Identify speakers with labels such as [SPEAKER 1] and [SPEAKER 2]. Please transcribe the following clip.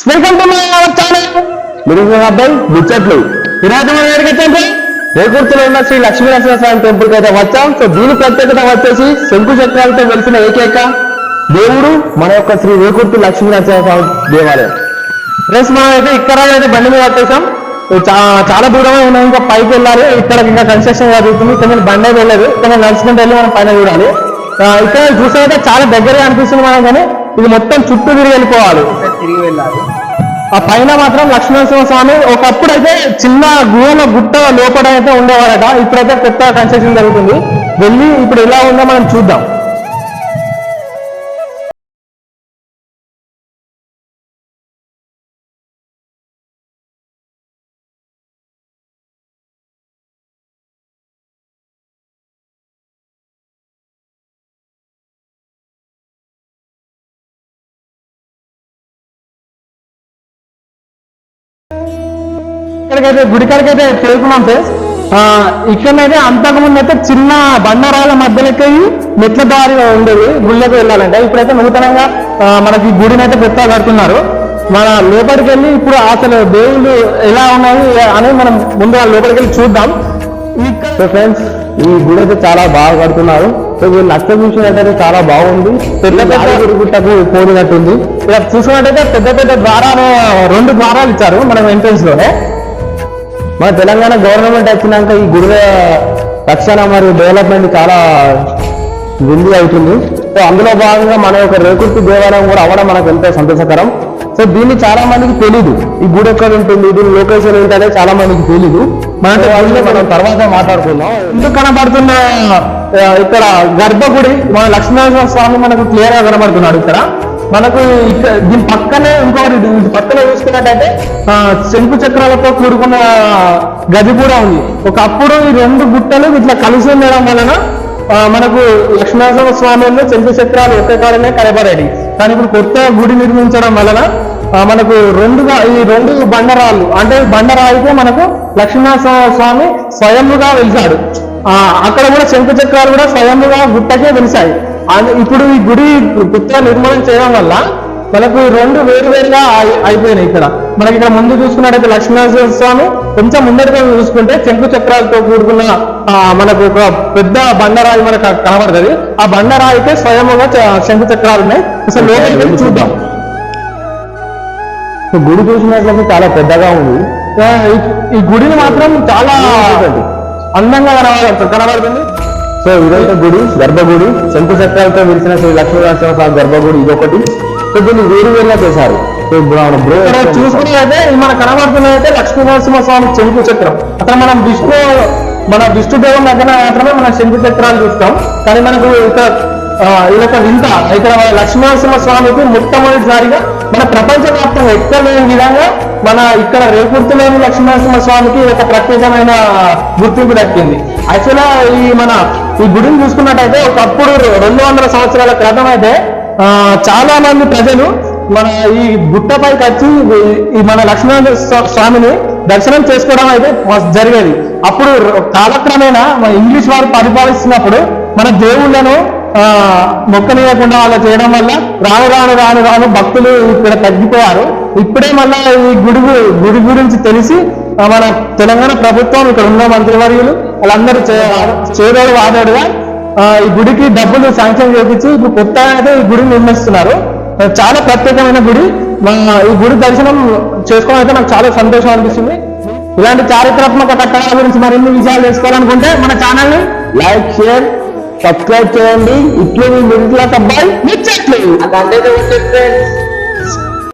[SPEAKER 1] Welcome to my our channel మీరు అబ్బాయి ముచ్చట్లు. ఈరోజు మనం ఎక్కడికి వచ్చాం రేకుర్తిలో ఉన్న శ్రీ లక్ష్మీ నరసింహస్వామి టెంపుల్కి అయితే వచ్చాం. సో దీని ప్రత్యేకత వచ్చేసి శంకు చక్రాలతో వెలిసిన ఏకైక దేవుడు మన యొక్క శ్రీ రేకుర్తి లక్ష్మీ నరసింహస్వామి దేవాలయం. ఫ్రెండ్స్ మనం అయితే ఇక్కడ అయితే బండి మీద వచ్చేసాం. చాలా దూరమే ఉన్నాం. ఇంకా పైకి వెళ్ళాలి. ఇక్కడ ఇంకా కన్స్ట్రక్షన్ జరుగుతుంది. కొంచెం బండి అయితే వెళ్ళదు. కొంచెం నడుచుకుంటూ వెళ్ళి మనం పైన చూడాలి. ఇక్కడ చూస్తే చాలా దగ్గరగా అనిపిస్తుంది మనం కానీ. ఇది మొత్తం చుట్టూ తిరిగి వెళ్ళిపోవాలి.
[SPEAKER 2] తిరిగి వెళ్ళాలి.
[SPEAKER 1] ఆ పైన మాత్రం లక్ష్మీనరసింహ స్వామి ఒకప్పుడు అయితే చిన్న గుహలో గుట్ట లోపల అయితే ఉండేవారట. ఇప్పుడైతే కొత్త కన్స్ట్రక్షన్ జరుగుతుంది. వెళ్ళి ఇప్పుడు ఎలా ఉందో మనం చూద్దాం. ఇక్కడికైతే గుడికాడికైతే చేరుకున్నాం ఫ్రెండ్స్ ఆ, ఇక్కడనైతే అంతకుముందు అయితే చిన్న బండరాల మధ్యలోకి మెట్ల దారి ఉండేది. గుళ్ళకి వెళ్ళాలంటే ఇప్పుడైతే నూతనంగా మనకి గుడిని అయితే పెద్ద కడుతున్నారు. మన లోపలికి వెళ్ళి ఇప్పుడు అసలు దేవుళ్ళు ఎలా ఉన్నాయి అని మనం ముందుగా లోపలికి వెళ్ళి చూద్దాం. సో ఫ్రెండ్స్ ఈ గుడి అయితే చాలా బాగా కడుతున్నారు. సో వీళ్ళు లక్ష చూసినట్టయితే చాలా బాగుంది. పెద్ద పెద్ద గుడి గుట్టకు పోలినట్టుంది. ఇక్కడ చూసినట్టయితే పెద్ద పెద్ద ద్వారాలు రెండు ద్వారాలు ఇచ్చారు మనం ఎంట్రన్స్లోనే. మన తెలంగాణ గవర్నమెంట్ వచ్చినాక ఈ గుడి రక్షణ మరియు డెవలప్మెంట్ చాలా విందు అవుతుంది. సో అందులో భాగంగా మన యొక్క రేకుర్తి దేవాలయం కూడా అవ్వడం మనకు ఎంతో సంతోషకరం. సో దీన్ని చాలా మందికి తెలీదు. ఈ గుడి ఎక్కడ ఉంటుంది దీని లొకేషన్ ఏంటనే చాలా మందికి తెలీదు. మన మనం తర్వాత మాట్లాడుకుందాం. ఎందుకు కనబడుతున్న ఇక్కడ గర్భగుడి మన లక్ష్మీనరసింహ స్వామి మనకు క్లియర్గా కనబడుతున్నాడు ఇక్కడ. మనకు ఇక్కడ దీని పక్కనే పక్కన చూసుకున్నట్టయితే శంకు చక్రాలతో కూడుకున్న గది కూడా ఉంది. ఒకప్పుడు ఈ రెండు గుట్టలు ఇట్లా కలిసి ఉండడం వలన ఆ, మనకు లక్ష్మీనరసింహ స్వామి శంకు చక్రాలు ఒకే కాడనే కనబడేది. కానీ ఇప్పుడు కొత్త గుడి నిర్మించడం వలన మనకు రెండుగా ఈ రెండు బండరాళ్ళు అంటే బండరాయికి మనకు లక్ష్మీనరసింహ స్వామి స్వయంగా వెలిసాడు ఆ, అక్కడ కూడా శంకు చక్రాలు కూడా స్వయంగా గుట్టకే వెలిసాయి ఇప్పుడు ఈ గుడి కొత్తగా నిర్మాణం చేయడం వల్ల మనకు రెండు వేరు వేరుగా అయి- అయిపోయినాయి ఇక్కడ. మనకి ఇక్కడ ముందు చూసుకున్నట్టయితే లక్ష్మీనరసింహ స్వామి కొంచెం ముందటిగా చూసుకుంటే శంకు చక్రాలతో కూడుకున్న ఆ, మనకు ఒక పెద్ద బండరాయి మనకు కనబడుతుంది. ఆ బండరాయికే స్వయముగా చ- శంకు చక్రాలు ఉన్నాయి. అసలు లోపలికి వెళ్ళి చూద్దాం. గుడి చూసినట్లయితే చాలా పెద్దగా ఉంది. ఈ- గుడిని మాత్రం చాలా అందంగా కనబడ కనబడుతుంది? సో ఇదైతే గుడి గర్భగుడి. శంకు చక్రాలతో విరిచిన శ్రీ లక్ష్మీనరసింహ స్వామి గర్భగుడి ఇదొకటి. దీన్ని వేరు వేరుగా చేశారు. సో ఇప్పుడు మన బ్రో చూసుకున్నట్లయితే మన కనబడుతున్నదైతే లక్ష్మీనరసింహ స్వామి శంకు చక్రం. అక్కడ మనం విష్ణు మన విష్ణు దేవం దగ్గర మాత్రమే మన శంకు చక్రాలు చూస్తాం. కానీ మనకు ఇక్కడ ఆ, ఇదొక వింత. ఇక్కడ మన లక్ష్మీనరసింహ స్వామికి మొట్టమొదటిసారిగా మన ప్రపంచ వ్యాప్తంగా ఎక్కడ లేని విధంగా మన ఇక్కడ రేకుర్తిలోని లక్ష్మీనరసింహ స్వామికి ఒక ప్రత్యేకమైన గుర్తింపు దక్కింది. యాక్చువల్గా ఈ మన ఈ గుడిని చూసుకున్నట్టయితే ఒకప్పుడు రెండు వందల సంవత్సరాల క్రితం అయితే చాలా మంది ప్రజలు మన ఈ గుట్టపైకి వచ్చి ఈ- మన లక్ష్మణ స్వామిని దర్శనం చేసుకోవడం అయితే జరిగేది. అప్పుడు కాలక్రమేణా మన ఇంగ్లీష్ వారు పరిపాలిస్తున్నప్పుడు మన దేవుళ్ళను ఆ, మొక్కనియకుండా అలా చేయడం వల్ల రాను రాను రాను రాను భక్తులు ఇక్కడ తగ్గిపోయారు. ఇప్పుడే మళ్ళా ఈ గుడి గుడి గురించి తెలిసి మన తెలంగాణ ప్రభుత్వం ఇక్కడ ఉన్న మంత్రివర్యులు వాళ్ళందరూ చే- చేదోడు వాదోడుగా ఈ గుడికి డబ్బులు శాంక్షన్ చేపించి ఇప్పుడు కొత్త అయితే ఈ గుడిని నిర్మిస్తున్నారు. చాలా ప్రత్యేకమైన గుడి. ఈ గుడి దర్శనం చేసుకోవడం అయితే నాకు చాలా సంతోషం అనిపిస్తుంది. ఇలాంటి చారిత్రాత్మక కట్టడాల గురించి మరిన్ని విషయాలు తెలుసుకోవాలనుకుంటే మన ఛానల్ని లైక్ షేర్ సబ్స్క్రైబ్ చేయండి. ఇట్లు మీ మిడిల్ క్లాస్ అబ్బాయి ముచ్చట్లు.
[SPEAKER 2] అలాంటి ఫ్రెండ్స్